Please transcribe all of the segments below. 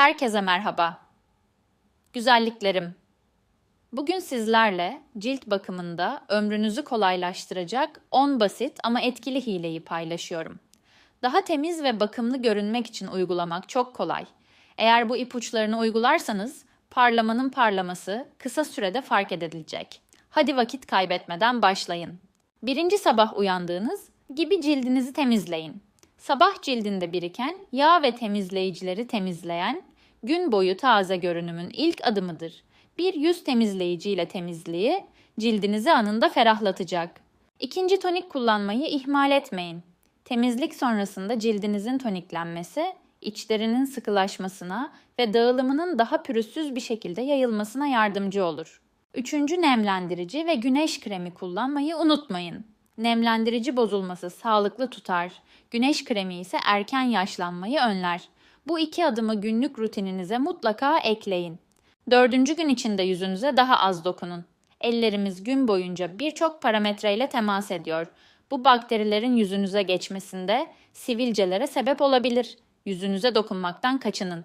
Herkese merhaba. Güzelliklerim. Bugün sizlerle cilt bakımında ömrünüzü kolaylaştıracak 10 basit ama etkili hileyi paylaşıyorum. Daha temiz ve bakımlı görünmek için uygulamak çok kolay. Eğer bu ipuçlarını uygularsanız parlamanın parlaması kısa sürede fark edilecek. Hadi vakit kaybetmeden başlayın. Birinci sabah uyandığınız gibi cildinizi temizleyin. Sabah cildinde biriken yağ ve temizleyicileri temizleyen, gün boyu taze görünümün ilk adımıdır. Bir yüz temizleyiciyle temizliği cildinizi anında ferahlatacak. İkinci tonik kullanmayı ihmal etmeyin. Temizlik sonrasında cildinizin toniklenmesi, içlerinin sıkılaşmasına ve dağılımının daha pürüzsüz bir şekilde yayılmasına yardımcı olur. Üçüncü nemlendirici ve güneş kremi kullanmayı unutmayın. Nemlendirici bozulması sağlıklı tutar, güneş kremi ise erken yaşlanmayı önler. Bu iki adımı günlük rutininize mutlaka ekleyin. Dördüncü gün içinde yüzünüze daha az dokunun. Ellerimiz gün boyunca birçok parametreyle temas ediyor. Bu bakterilerin yüzünüze geçmesinde sivilcelere sebep olabilir. Yüzünüze dokunmaktan kaçının.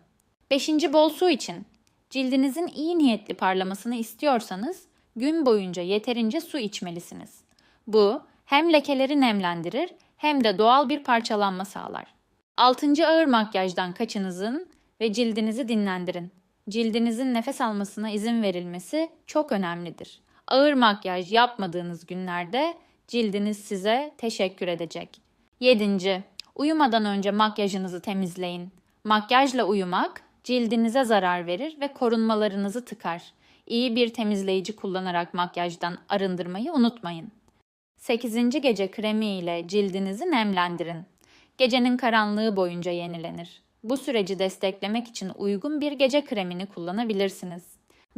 Beşinci bol su için. Cildinizin iyi niyetli parlamasını istiyorsanız gün boyunca yeterince su içmelisiniz. Bu hem lekeleri nemlendirir hem de doğal bir parçalanma sağlar. Altıncı ağır makyajdan kaçınızın ve cildinizi dinlendirin. Cildinizin nefes almasına izin verilmesi çok önemlidir. Ağır makyaj yapmadığınız günlerde cildiniz size teşekkür edecek. 7. Uyumadan önce makyajınızı temizleyin. Makyajla uyumak cildinize zarar verir ve korunmalarınızı tıkar. İyi bir temizleyici kullanarak makyajdan arındırmayı unutmayın. 8. gece kremi ile cildinizi nemlendirin. Gecenin karanlığı boyunca yenilenir. Bu süreci desteklemek için uygun bir gece kremini kullanabilirsiniz.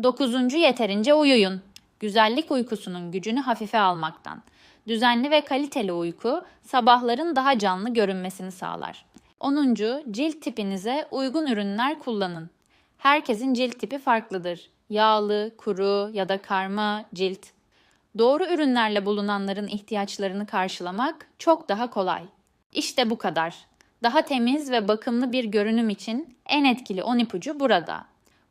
9. yeterince uyuyun. Güzellik uykusunun gücünü hafife almaktan. Düzenli ve kaliteli uyku sabahların daha canlı görünmesini sağlar. 10. cilt tipinize uygun ürünler kullanın. Herkesin cilt tipi farklıdır. Yağlı, kuru ya da karma cilt Doğru ürünlerle bulunanların ihtiyaçlarını karşılamak çok daha kolay. İşte bu kadar. Daha temiz ve bakımlı bir görünüm için en etkili 10 ipucu burada.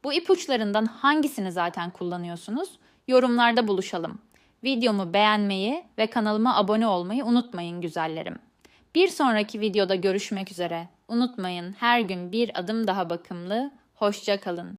Bu ipuçlarından hangisini zaten kullanıyorsunuz? Yorumlarda buluşalım. Videomu beğenmeyi ve kanalıma abone olmayı unutmayın güzellerim. Bir sonraki videoda görüşmek üzere. Unutmayın her gün bir adım daha bakımlı. Hoşça kalın.